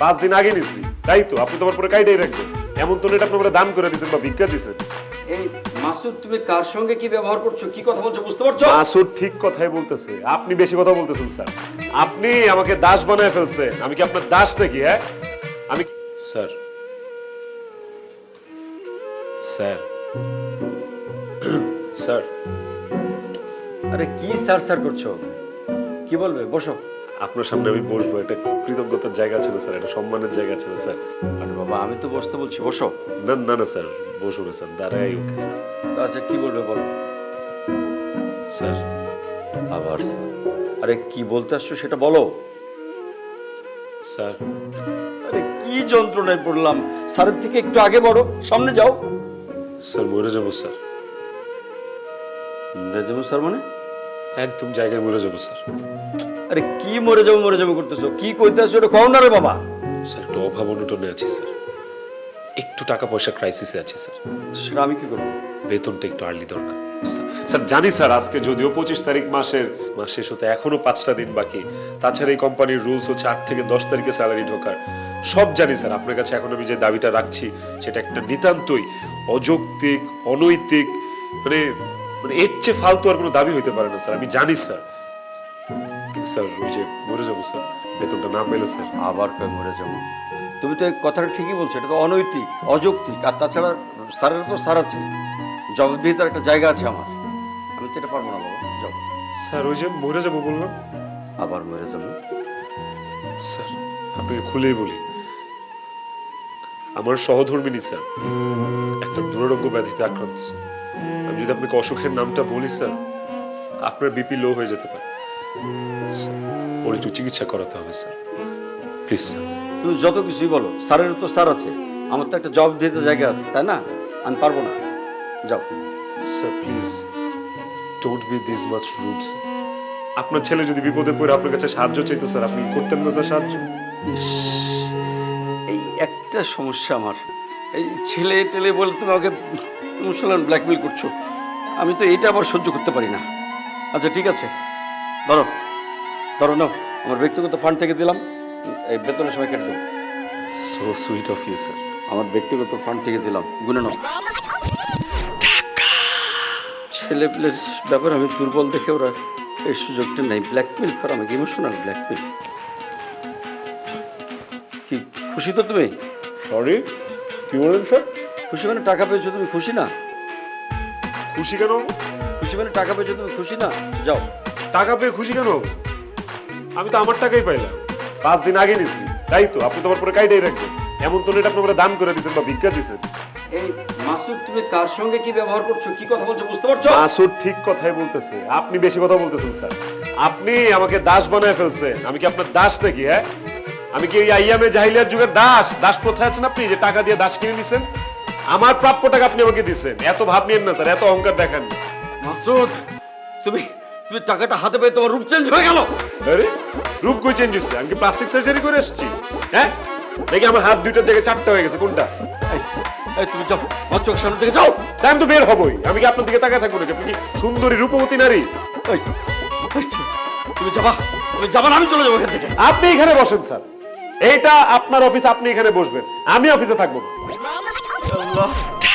পাঁচ দিন আগে নিছি। তাই তো আপনি তোমার পরে কাইটাই রাখবেন। এমন তো এটা আপনি দান করে দিয়েছেন বা ভিক্ষা দিয়েছেন। এই মাসুদ তুমি কার সঙ্গে কি ব্যবহার করছ? কি কথা বলছো বুঝতে পারছ? মাসুদ ঠিক কথাই বলতেছে। আপনি বেশি কথা বলতেছেন স্যার। আপনি আমাকে দাস বানায় ফেলছেন। আমি কি আপনার দাস নাকি হ্যাঁ? আমি স্যার। স্যার। স্যার। আরে কি স্যার স্যার করছ? কি বলবে? বসো। আপনার সামনে আমি বসবো। একটা কৃতজ্ঞতার জায়গা না স্যার? একটা সম্মানের জায়গা না স্যার? আরে বাবা আমি তো বসতে বলছি বসো। না না না স্যার বসবো না স্যার দাঁড়াই ওকে স্যার। আচ্ছা কি বলবে বলো? স্যার। আবার স্যার। আরে কি বলতে আসছো সেটা বলো। স্যার। আরে কি যন্ত্রণায় পড়লাম। স্যারের থেকে একটু আগে বড় সামনে যাও। স্যার মরে যাব স্যার। রেজমু স্যার মানে? একদম জায়গায় মরে যাব স্যার। আরে কি মরে যাব মরে যাব করতেছো? কি কইতে আসছো ওটা কও না রে বাবা। স্যার একটু অভাব অনটনে আছি স্যার। একটু টাকা পয়সা ক্রাইসিসে আছি স্যার। সেটা আমি কি করব? বেতনটা একটু আর্লি দরকার স্যার- স্যার জানি স্যার আজকে যদিও পঁচিশ তারিখ মাসের মাস শেষ হতে এখনও পাঁচটা দিন বাকি। তাছাড়া এই কোম্পানির রুলস হচ্ছে আট থেকে দশ তারিখে স্যালারি ঢোকার। সব জানি স্যার আপনার কাছে এখন আমি যে দাবিটা রাখছি সেটা একটা নিতান্তই অযৌক্তিক অনৈতিক মানে মানে এর চেয়ে ফালতু আর কোনো দাবি হইতে পারে না স্যার। আমি জানি স্যার। কিন্তু স্যার ওই যে মরে যাব স্যার। বেতনটা না পেলে স্যার। আবার কয় মরে যাব? তুমি তো এই কথাটা ঠিকই বলছো এটা তো অনৈতিক অযৌক্তিক। আর তাছাড়া স্যারের তো স্যার আছে জবাবদিহিতার একটা জায়গা আছে আমার। আমি তো এটা পারব না বাবা। যাও। স্যার ওই যে মরে যাব বললাম। আবার মরে যাব? স্যার আপনাকে খুলেই বলি। আমার সহধর্মিনী স্যার একটা দুরারোগ্য ব্যাধিতে আক্রান্ত স্যার। আমি যদি আপনাকে অসুখের নামটা বলি স্যার আপনার বিপি লো হয়ে যেতে পারে। ওর একটু চিকিৎসা করাতে হবে স্যার। Please sir. তুমি যত কিছুই বলো স্যারের তো স্যার আছে। আমার তো একটা জবাবদিহিতার জায়গা আছে তাই না? আমি পারব না। যাও। Sir please don't be this much rude আপনার ছেলে যদি বিপদে পড়ে আপনার কাছে সাহায্য চাইতো স্যার আপনি করতেন না স্যার সাহায্য? এই একটা সমস্যা আমার। এই ছেলে টেলে বলে তুমি আমাকে মুসলমান ব্ল্যাকমেল করছ। আমি তো এইটা আবার সহ্য করতে পারি না। আচ্ছা ঠিক আছে। ধরো ধরো নাও আমার ব্যক্তিগত ফান্ড থেকে দিলাম এই বেতনের সময় কেটে দেবো। So sweet of you sir আমার ব্যক্তিগত ফান্ড থেকে দিলাম গুনে নাও। ছেলে পেলের ব্যাপারে আমি দুর্বল দেখে ওরা এই সুযোগটা নেই। ব্ল্যাকমেল করা আমাকে ইমোশনাল ব্ল্যাকমেল কি খুশি তো তুমি? সরি কি বলেন স্যার খুশি মানে টাকা পেয়েছ তুমি খুশি না? খুশি কেন? খুশি মানে টাকা পেয়েছ তুমি খুশি না? যাও। টাকা পেয়ে খুশি কেন? আমি তো আমার টাকাই পাইলাম। পাঁচ দিন আগে নিছি। তাই তো আপনি তোমার পরে কাইটাই রাখবেন। এমন তো এটা আপনি দান করে দিয়েছেন বা ভিক্ষা দিয়েছেন এই মাসুদ তুমি কার সঙ্গে কি ব্যবহার করছ? কি কথা বলছো? বুঝতে পারছ? মাসুদ ঠিক কথাই বলতেছে। আপনি বেশি কথা বলতেছেন স্যার। আপনি আমাকে দাস বানায় ফেলছেন। আমি কি আপনার দাস নাকি হ্যাঁ? আমি কি এই আইয়ামে জাহিলিয়ার যুগের দাস? দাস প্রথায় আছেন আপনি? যে টাকা দিয়ে দাস কিনে নিছেন? আমার প্রাপ্য টাকা আপনি আমাকে দিচ্ছেন এত ভাব নিয়েন না স্যার এত অহংকার দেখান। মাসুদ তুমি তুমি টাকাটা হাতে পেয়ে তোমার রূপ চেঞ্জ হয়ে গেল। আরে রূপ কই চেঞ্জ হচ্ছে আমি কি প্লাস্টিক সার্জারি করে এসেছি? হ্যাঁ? দেখি আমার হাত দুইটার জায়গায় চারটা হয়ে গেছে কোনটা? এই, তুমি যাও আমার চোখ সামনে থেকে যাও। তাই আমি তো বের হবই। আমি কি আপনার দিকে তাকায় থাকব নাকি? আপনি কি সুন্দরী রূপবতী নারী? তুমি যাবা তুমি যাবা না আমি চলে যাব এখান থেকে। আপনি এখানে বসেন স্যার। এইটা আপনার অফিস আপনি এখানে বসবেন। আমি অফিসে থাকব না। 啊。